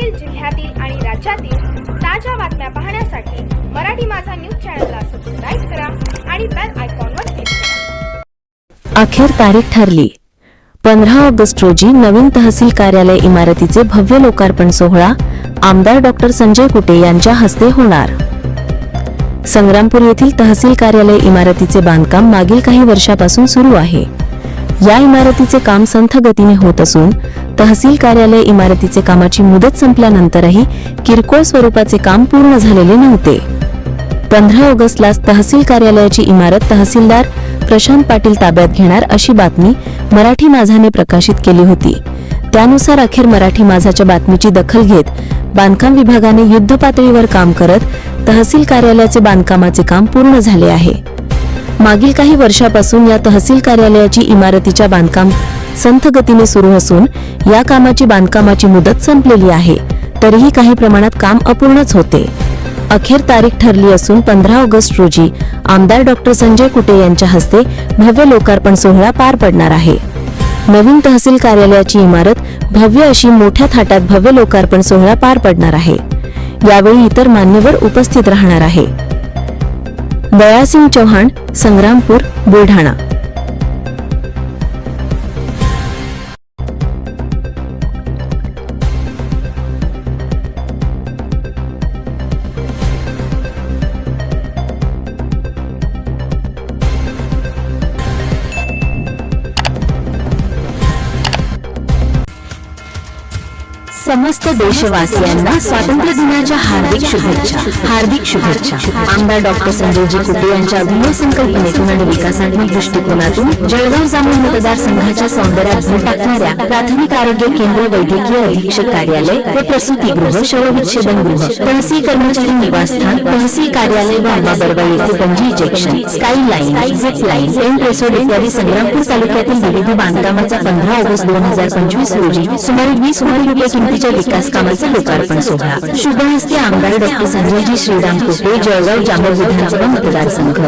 जिल्ह्यातील जिल्ह्यातील आणि राज्यातील ताज्या बातम्या पाहण्यासाठी मराठी माझा न्यूज चॅनलला सबस्क्राईब करा आणि बेल आयकॉनवर क्लिक करा. अखेर तारीख ठरली. पंधरा ऑगस्ट रोजी नवीन तहसील कार्यालय इमारतीचे भव्य लोकार्पण सोहळा आमदार डॉक्टर संजय कुटे यांच्या हस्ते होणार. संग्रामपूर येथील तहसील कार्यालय इमारतीचे बांधकाम मागील काही वर्षापासून सुरू आहे. या इमारतीचे काम संथ गतीने होत असून तहसील कार्यालय इमारतीचे कामाची मुदत संपल्यानंतरही किरकोळ स्वरूपाचे काम पूर्ण झालेले नव्हते. पंधरा ऑगस्टला तहसील कार्यालयाची इमारत तहसीलदार प्रशांत पाटील ताब्यात घेणार अशी बातमी मराठी माझाने प्रकाशित केली होती. त्यानुसार अखेर मराठी माझाच्या बातमीची दखल घेत बांधकाम विभागाने युद्ध पातळीवर काम करत तहसील कार्यालयाचे बांधकामाचे काम पूर्ण झाले आहे. मागील काही वर्षापासून या तहसील कार्यालयाची इमारतीच्या बांधकाम संथ गतीने सुरू असून या कामाची बांधकामाची मुदत संपलेली आहे. तरीही काही प्रमाणात काम अपूर्णच होते. अखेर तारीख ठरली असून पंधरा ऑगस्ट रोजी आमदार डॉक्टर संजय कुटे यांच्या हस्ते भव्य लोकार्पण सोहळा पार पडणार आहे. नवीन तहसील कार्यालयाची इमारत भव्य अशी मोठ्या थाटात भव्य लोकार्पण सोहळा पार पडणार आहे. यावेळी इतर मान्यवर उपस्थित राहणार आहे. दयासिंग चौहान संग्रामपूर बुलढाणा. समस्त देशवासियांना स्वातंत्र्य दिनाच्या हार्दिक शुभेच्छा. हार्दिक शुभेच्छा. आमदार डॉक्टर संजयजी कुटे यांच्या अभिनय संकल्पनेतून आणि विकासात्मक दृष्टिकोनातून जळगाव जामून मतदारसंघाच्या सौंदर्यात भर टाकणाऱ्या प्राथमिक आरोग्य केंद्र वैद्यकीय अधीक्षक कार्यालय व प्रसूतीगृह शवविच्छेदन गृह तहसील कर्मचारी निवासस्थान तहसील कार्यालय व अंबाबरवा येथे bungee ejection sky line zip line M रेसोड इत्यादी संग्रामपूर तालुक्यातील विविध बांधकामाचा पंधरा ऑगस्ट दोन हजार पंचवीस रोजी सुमारे वीस कोटी रुपये किमतीच्या विकास कामाचे लोकार्पण सोहळा. शुभ हस्ते आमदार डॉक्टर संजयजी श्रीराम कुटे जळगाव जामोद विधानसभा मतदारसंघ.